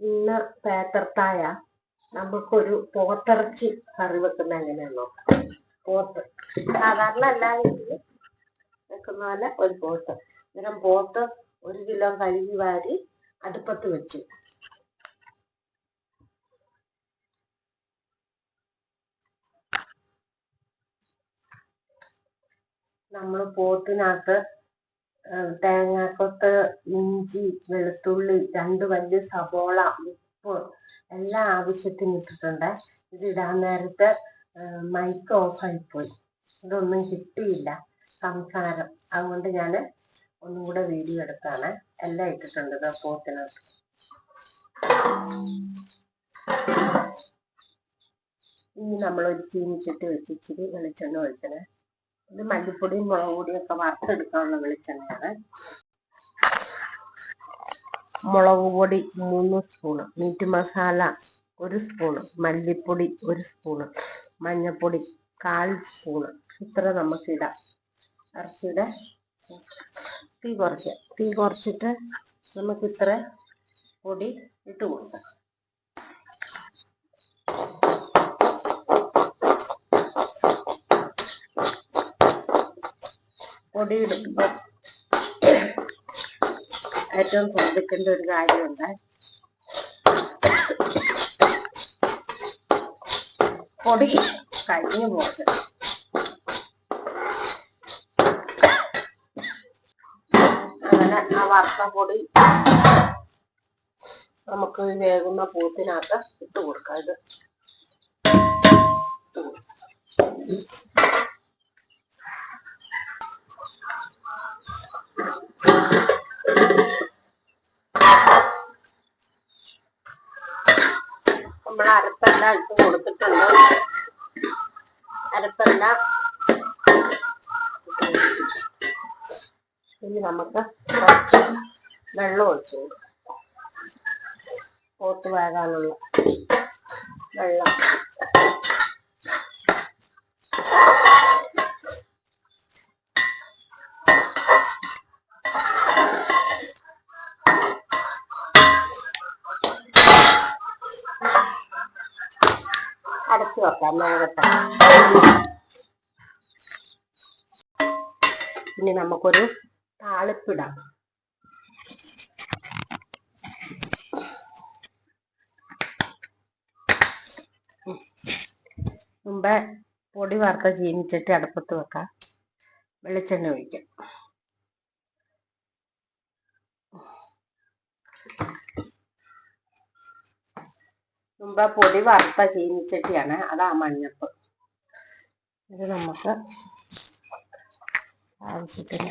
ഇന്ന് പേത്തർത്തായ നമുക്കൊരു പോത്തിറച്ചി കറി വെക്കുന്ന എങ്ങനെയാണെന്ന് നോക്കാം. പോത്ത്. സാധാരണ എല്ലാ വെക്കുന്ന പോലെ ഒരു പോത്ത്. അന്നേരം പോത്ത് ഒരു കിലോ കഴുകി വാരി അടുപ്പത്ത് വെച്ചു. നമ്മൾ പോത്തിനകത്ത് തേങ്ങാക്കൊത്ത് ഇഞ്ചി വെളുത്തുള്ളി രണ്ട് വലിയ സവോള ഉപ്പ് എല്ലാം ആവശ്യത്തിന് ഇട്ടിട്ടുണ്ട്. ഇത് ഇടാൻ നേരത്ത് മൈക്ക് ഓഫായിപ്പോയി ഇതൊന്നും കിട്ടിയില്ല സംസാരം. അതുകൊണ്ട് ഞാൻ ഒന്നും കൂടെ വീഡിയോ എടുത്താണ്. എല്ലാം ഇട്ടിട്ടുണ്ട് പോത്തിനകത്ത്. ഇനി നമ്മൾ ഒരു ചീനിച്ചിട്ട് വെച്ച് ഇച്ചിരി വെളിച്ചെണ്ണ ഒഴിക്കണേ. ഇത് മല്ലിപ്പൊടിയും മുളക് പൊടിയും ഒക്കെ വറുത്തെടുക്കാനുള്ള വെളിച്ചെണ്ണയാണ്. മുളക് പൊടി മൂന്ന് സ്പൂണ് മീറ്റ് മസാല ഒരു സ്പൂണ് മല്ലിപ്പൊടി ഒരു സ്പൂണ് മഞ്ഞൾപ്പൊടി കാൽ സ്പൂണ് ഇത്ര നമുക്ക് ഇടാം ഇറച്ചിയുടെ തീ കുറയ്ക്കുക തീ കുറച്ചിട്ട് നമുക്ക് ഇത്ര പൊടി ഇട്ട് കൊടുക്കാം. പൊടി ഇടുമ്പോൾ ഏറ്റവും ശ്രദ്ധിക്കേണ്ട ഒരു കാര്യമുണ്ട്. പൊടി കഴിഞ്ഞു പോകരുത്. അങ്ങനെ ആ വറുത്ത പൊടി നമുക്ക് വേകുന്ന പൂത്തിനകത്ത് ഇട്ട് കൊടുക്കാം. ഇത്. അരപ്പെല്ലാം ഇട്ട് കൊടുത്തിട്ടുണ്ട്. അരപ്പെല്ലാം. ഇനി നമുക്ക് കുറച്ച് വെള്ളം ഒഴിച്ചു കൊടുക്കാം. പോത്ത് വേകാനുള്ള വെള്ളം. അടച്ചു വെക്കാം വേഗത്തെ ഇനി നമുക്കൊരു താളിപ്പിടാം. മുമ്പേ പൊടി വാർത്ത ചീനിച്ചിട്ട് അടുപ്പത്ത് വെക്കാം. വെളിച്ചെണ്ണ ഒഴിക്കാം. മുമ്പ് പൊടി വറുത്ത ചീനിച്ചട്ടിയാണ്. അതാ മഞ്ഞപ്പ്. ഇത് നമുക്ക് ആവശ്യത്തിന്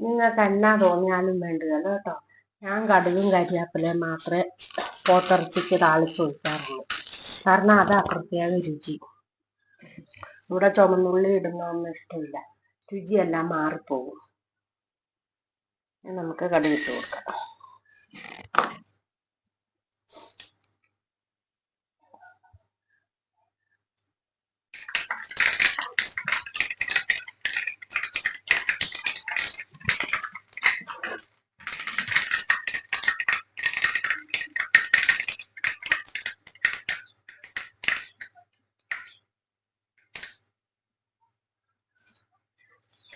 നിങ്ങൾക്ക് എന്നാ തോന്നിയാലും വേണ്ടതല്ലോ കേട്ടോ? ഞാൻ കടുകും കരിയാപ്പിലയും മാത്രമേ പോത്തിറച്ചിക്ക് താളിച്ച് ഒഴിക്കാറുള്ളൂ കാരണം അതാ പ്രത്യേക രുചി. ഇവിടെ ചുമന്നുള്ളി ഇടുന്നൊന്നും ഇഷ്ടമില്ല. രുചിയെല്ലാം മാറിപ്പോകും. നമുക്ക് കടുകിട്ട് കൊടുക്കാം.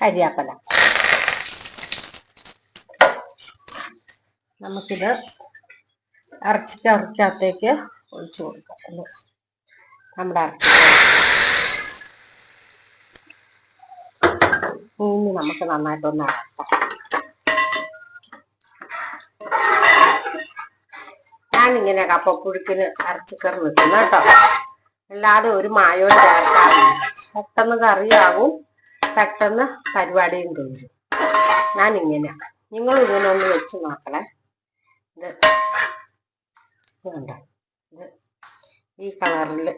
കരിയാപ്പല. നമുക്കിത് അരച്ചിട്ട് ഇറക്കകത്തേക്ക് ഒഴിച്ചു കൊടുക്കാം? നമ്മുടെ അരച്ച ഇനി നമുക്ക് നന്നായിട്ടൊന്ന് അരക്കാം. ഞാനിങ്ങനെ കപ്പപ്പുഴുക്കിന് അരച്ചിക്കറി വെക്കുന്നു കേട്ടോ. അല്ലാതെ ഒരു മായവും ചേർക്കാറില്ല. പെട്ടെന്ന് കറിയാവും പെട്ടെന്ന് പരിപാടിയും തോന്നും ഞാനിങ്ങനെ. ഒന്ന് വെച്ച് നോക്കണേ. ഇത് ഇതുണ്ട്. ഇത് ഈ കളറിൽ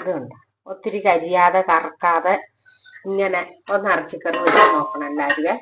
ഇതുണ്ട്. ഒത്തിരി കരിയാതെ കറക്കാതെ ഇങ്ങനെ ഒന്ന് അരച്ചിക്കറി വെച്ച് നോക്കണം എല്ലാവരും.